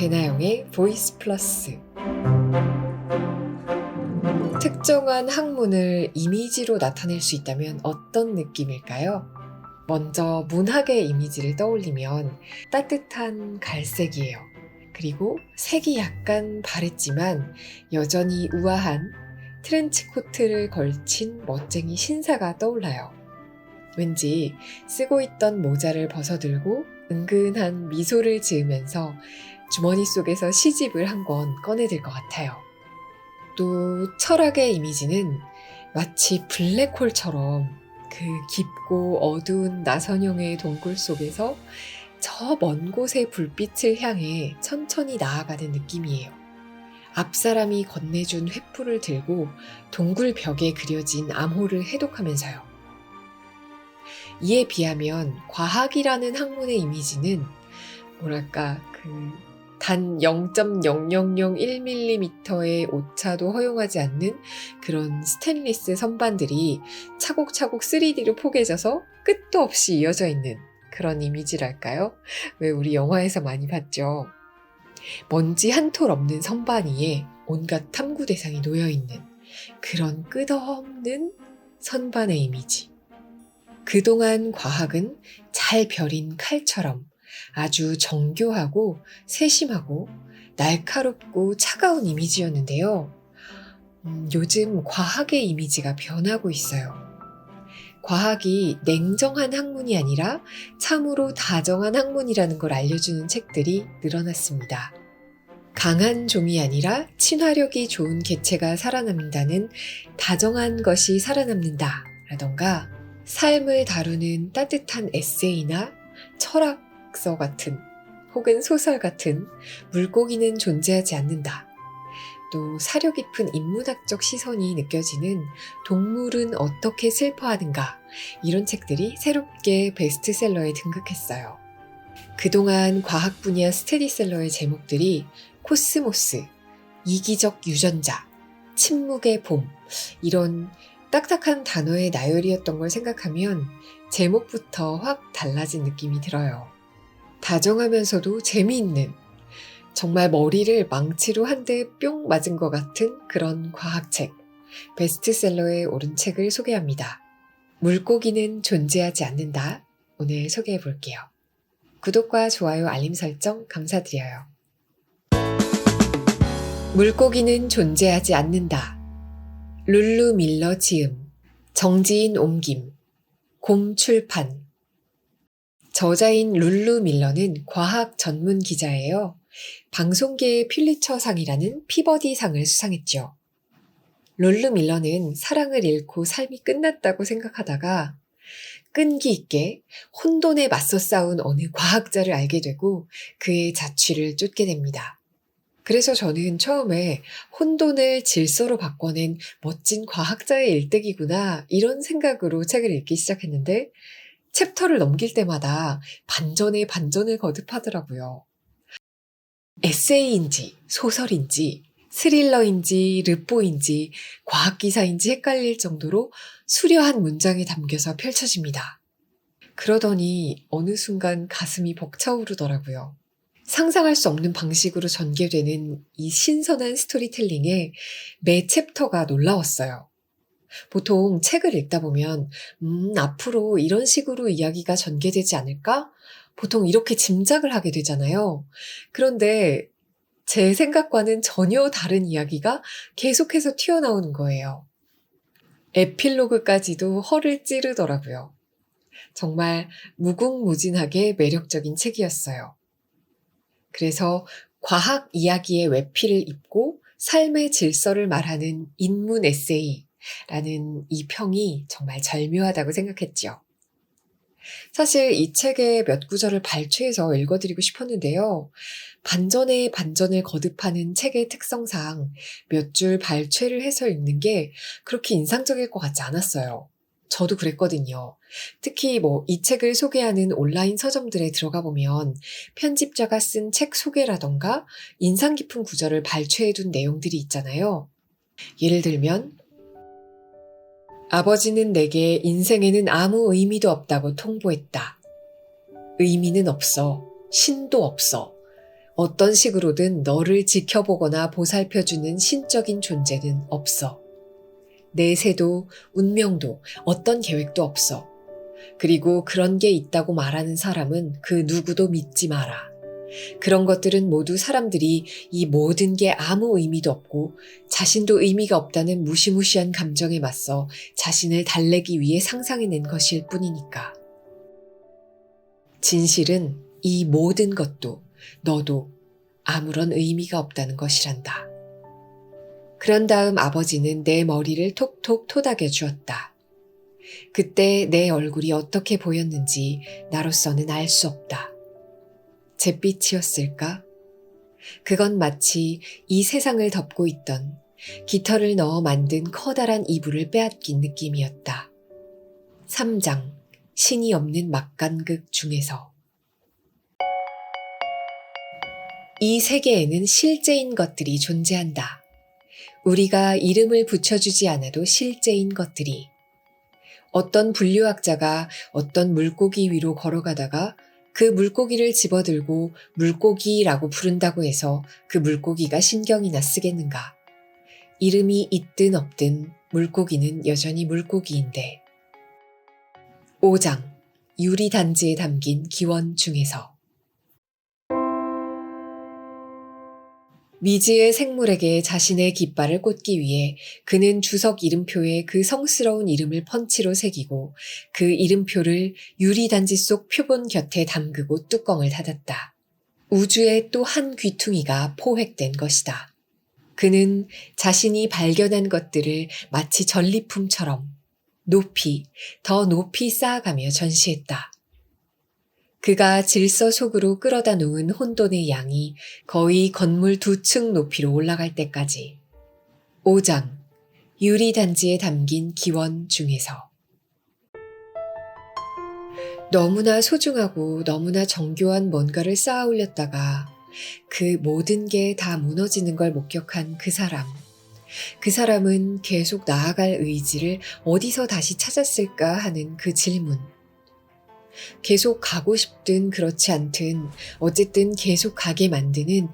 배나영의 보이스 플러스 특정한 학문을 이미지로 나타낼 수 있다면 어떤 느낌일까요? 먼저 문학의 이미지를 떠올리면 따뜻한 갈색이에요. 그리고 색이 약간 바랬지만 여전히 우아한 트렌치 코트를 걸친 멋쟁이 신사가 떠올라요. 왠지 쓰고 있던 모자를 벗어들고 은근한 미소를 지으면서 주머니 속에서 시집을 한 권 꺼내들 것 같아요. 또 철학의 이미지는 마치 블랙홀처럼 그 깊고 어두운 나선형의 동굴 속에서 저 먼 곳의 불빛을 향해 천천히 나아가는 느낌이에요. 앞사람이 건네준 횃불을 들고 동굴 벽에 그려진 암호를 해독하면서요. 이에 비하면 과학이라는 학문의 이미지는 뭐랄까 그 단 0.0001mm의 오차도 허용하지 않는 그런 스테인리스 선반들이 차곡차곡 3D로 포개져서 끝도 없이 이어져 있는 그런 이미지랄까요? 왜 우리 영화에서 많이 봤죠? 먼지 한 톨 없는 선반 위에 온갖 탐구 대상이 놓여 있는 그런 끝없는 선반의 이미지. 그동안 과학은 잘 벼린 칼처럼 아주 정교하고 세심하고 날카롭고 차가운 이미지였는데요. 음, 요즘 과학의 이미지가 변하고 있어요. 과학이 냉정한 학문이 아니라 참으로 다정한 학문이라는 걸 알려주는 책들이 늘어났습니다. 강한 종이 아니라 친화력이 좋은 개체가 살아남는다는 다정한 것이 살아남는다 라던가 삶을 다루는 따뜻한 에세이나 철학 서 같은 혹은 소설 같은 물고기는 존재하지 않는다. 또 사려 깊은 인문학적 시선이 느껴지는 동물은 어떻게 슬퍼하는가 이런 책들이 새롭게 베스트셀러에 등극했어요. 그동안 과학 분야 스테디셀러의 제목들이 코스모스, 이기적 유전자, 침묵의 봄 이런 딱딱한 단어의 나열이었던 걸 생각하면 제목부터 확 달라진 느낌이 들어요. 다정하면서도 재미있는 정말 머리를 망치로 한 대 뿅 맞은 것 같은 그런 과학책 베스트셀러에 오른 책을 소개합니다. 물고기는 존재하지 않는다. 오늘 소개해 볼게요. 구독과 좋아요, 알림 설정 감사드려요. 물고기는 존재하지 않는다. 룰루 밀러 지음, 정지인 옮김, 곰 출판. 저자인 룰루 밀러는 과학 전문 기자예요. 방송계의 필리처상이라는 피버디상을 수상했죠. 룰루 밀러는 사랑을 잃고 삶이 끝났다고 생각하다가 끈기 있게 혼돈에 맞서 싸운 어느 과학자를 알게 되고 그의 자취를 쫓게 됩니다. 그래서 저는 처음에 혼돈을 질서로 바꿔낸 멋진 과학자의 일대기구나 이런 생각으로 책을 읽기 시작했는데 챕터를 넘길 때마다 반전에 반전을 거듭하더라고요. 에세이인지 소설인지 스릴러인지 르뽀인지 과학기사인지 헷갈릴 정도로 수려한 문장이 담겨서 펼쳐집니다. 그러더니 어느 순간 가슴이 벅차오르더라고요. 상상할 수 없는 방식으로 전개되는 이 신선한 스토리텔링에 매 챕터가 놀라웠어요. 보통 책을 읽다 보면, 음, 앞으로 이런 식으로 이야기가 전개되지 않을까? 보통 이렇게 짐작을 하게 되잖아요. 그런데 제 생각과는 전혀 다른 이야기가 계속해서 튀어나오는 거예요. 에필로그까지도 허를 찌르더라고요. 정말 무궁무진하게 매력적인 책이었어요. 그래서 과학 이야기의 외피를 입고 삶의 질서를 말하는 인문 에세이 라는 이 평이 정말 절묘하다고 생각했죠. 사실 이 책의 몇 구절을 발췌해서 읽어드리고 싶었는데요. 반전에 반전을 거듭하는 책의 특성상 몇 줄 발췌를 해서 읽는 게 그렇게 인상적일 것 같지 않았어요. 저도 그랬거든요. 특히 뭐 이 책을 소개하는 온라인 서점들에 들어가 보면 편집자가 쓴 책 소개라던가 인상 깊은 구절을 발췌해둔 내용들이 있잖아요. 예를 들면 아버지는 내게 인생에는 아무 의미도 없다고 통보했다. 의미는 없어. 신도 없어. 어떤 식으로든 너를 지켜보거나 보살펴주는 신적인 존재는 없어. 내 새도, 운명도, 어떤 계획도 없어. 그리고 그런 게 있다고 말하는 사람은 그 누구도 믿지 마라. 그런 것들은 모두 사람들이 이 모든 게 아무 의미도 없고 자신도 의미가 없다는 무시무시한 감정에 맞서 자신을 달래기 위해 상상해낸 것일 뿐이니까. 진실은 이 모든 것도 너도 아무런 의미가 없다는 것이란다. 그런 다음 아버지는 내 머리를 톡톡 토닥여 주었다. 그때 내 얼굴이 어떻게 보였는지 나로서는 알 수 없다. 잿빛이었을까? 그건 마치 이 세상을 덮고 있던 깃털을 넣어 만든 커다란 이불을 빼앗긴 느낌이었다. 3장 신이 없는 막간극 중에서 이 세계에는 실제인 것들이 존재한다. 우리가 이름을 붙여주지 않아도 실제인 것들이 어떤 분류학자가 어떤 물고기 위로 걸어가다가 그 물고기를 집어들고 물고기라고 부른다고 해서 그 물고기가 신경이나 쓰겠는가. 이름이 있든 없든 물고기는 여전히 물고기인데. 5장 유리단지에 담긴 기원 중에서 미지의 생물에게 자신의 깃발을 꽂기 위해 그는 주석 이름표에 그 성스러운 이름을 펀치로 새기고 그 이름표를 유리단지 속 표본 곁에 담그고 뚜껑을 닫았다. 우주의 또 한 귀퉁이가 포획된 것이다. 그는 자신이 발견한 것들을 마치 전리품처럼 높이, 더 높이 쌓아가며 전시했다. 그가 질서 속으로 끌어다 놓은 혼돈의 양이 거의 건물 두 층 높이로 올라갈 때까지. 5장 유리단지에 담긴 기원 중에서 너무나 소중하고 너무나 정교한 뭔가를 쌓아 올렸다가 그 모든 게 다 무너지는 걸 목격한 그 사람. 그 사람은 계속 나아갈 의지를 어디서 다시 찾았을까 하는 그 질문. 계속 가고 싶든 그렇지 않든 어쨌든 계속 가게 만드는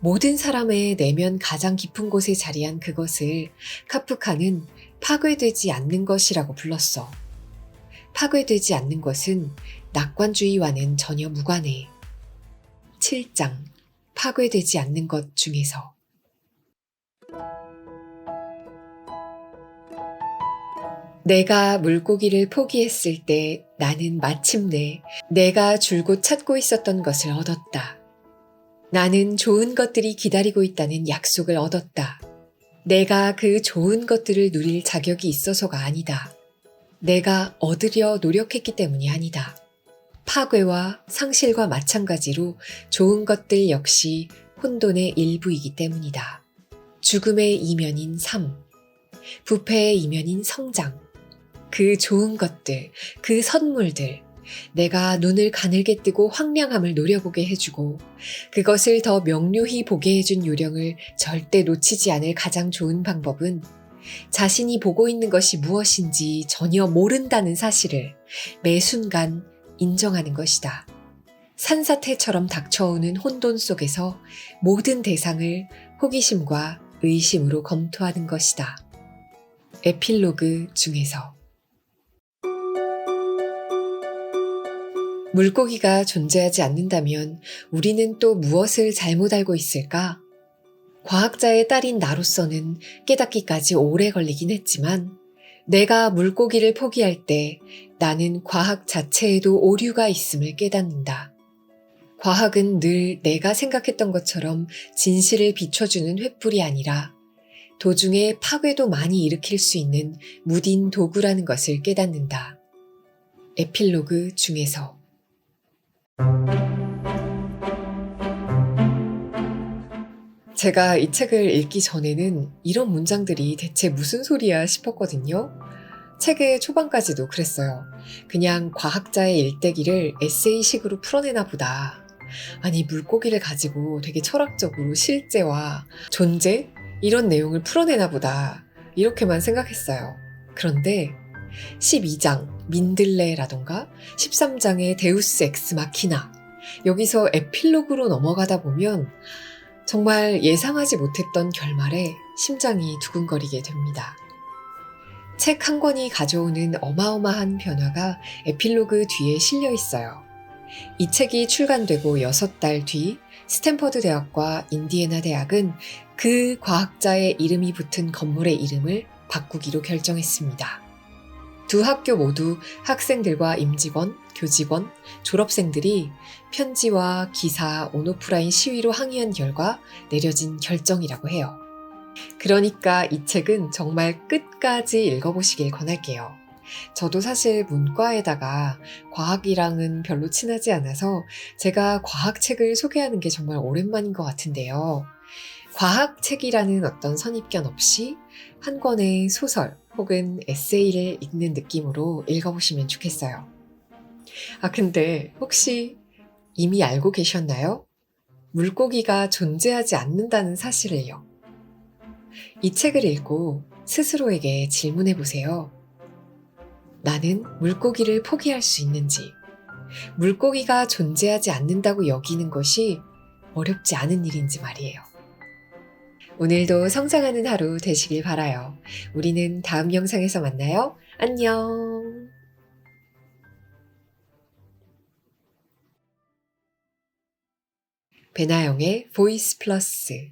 모든 사람의 내면 가장 깊은 곳에 자리한 그것을 카프카는 파괴되지 않는 것이라고 불렀어. 파괴되지 않는 것은 낙관주의와는 전혀 무관해. 7장 파괴되지 않는 것 중에서 내가 물고기를 포기했을 때 나는 마침내 내가 줄곧 찾고 있었던 것을 얻었다. 나는 좋은 것들이 기다리고 있다는 약속을 얻었다. 내가 그 좋은 것들을 누릴 자격이 있어서가 아니다. 내가 얻으려 노력했기 때문이 아니다. 파괴와 상실과 마찬가지로 좋은 것들 역시 혼돈의 일부이기 때문이다. 죽음의 이면인 삶, 부패의 이면인 성장, 그 좋은 것들, 그 선물들, 내가 눈을 가늘게 뜨고 황량함을 노려보게 해주고 그것을 더 명료히 보게 해준 요령을 절대 놓치지 않을 가장 좋은 방법은 자신이 보고 있는 것이 무엇인지 전혀 모른다는 사실을 매 순간 인정하는 것이다. 산사태처럼 닥쳐오는 혼돈 속에서 모든 대상을 호기심과 의심으로 검토하는 것이다. 에필로그 중에서 물고기가 존재하지 않는다면 우리는 또 무엇을 잘못 알고 있을까? 과학자의 딸인 나로서는 깨닫기까지 오래 걸리긴 했지만 내가 물고기를 포기할 때 나는 과학 자체에도 오류가 있음을 깨닫는다. 과학은 늘 내가 생각했던 것처럼 진실을 비춰주는 횃불이 아니라 도중에 파괴도 많이 일으킬 수 있는 무딘 도구라는 것을 깨닫는다. 에필로그 중에서 제가 이 책을 읽기 전에는 이런 문장들이 대체 무슨 소리야 싶었거든요. 책의 초반까지도 그랬어요. 그냥 과학자의 일대기를 에세이식으로 풀어내나 보다. 아니, 물고기를 가지고 되게 철학적으로 실제와 존재? 이런 내용을 풀어내나 보다. 이렇게만 생각했어요. 그런데 12장 민들레라던가 13장의 데우스 엑스 마키나 여기서 에필로그로 넘어가다 보면 정말 예상하지 못했던 결말에 심장이 두근거리게 됩니다. 책 한 권이 가져오는 어마어마한 변화가 에필로그 뒤에 실려 있어요. 이 책이 출간되고 6달 뒤 스탠퍼드 대학과 인디애나 대학은 그 과학자의 이름이 붙은 건물의 이름을 바꾸기로 결정했습니다. 두 학교 모두 학생들과 임직원, 교직원, 졸업생들이 편지와 기사, 온오프라인 시위로 항의한 결과 내려진 결정이라고 해요. 그러니까 이 책은 정말 끝까지 읽어보시길 권할게요. 저도 사실 문과에다가 과학이랑은 별로 친하지 않아서 제가 과학책을 소개하는 게 정말 오랜만인 것 같은데요. 과학책이라는 어떤 선입견 없이 한 권의 소설 혹은 에세이를 읽는 느낌으로 읽어보시면 좋겠어요. 아, 근데 혹시 이미 알고 계셨나요? 물고기가 존재하지 않는다는 사실을요. 이 책을 읽고 스스로에게 질문해 보세요. 나는 물고기를 포기할 수 있는지, 물고기가 존재하지 않는다고 여기는 것이 어렵지 않은 일인지 말이에요. 오늘도 성장하는 하루 되시길 바라요. 우리는 다음 영상에서 만나요. 안녕. 배나영의 보이스 플러스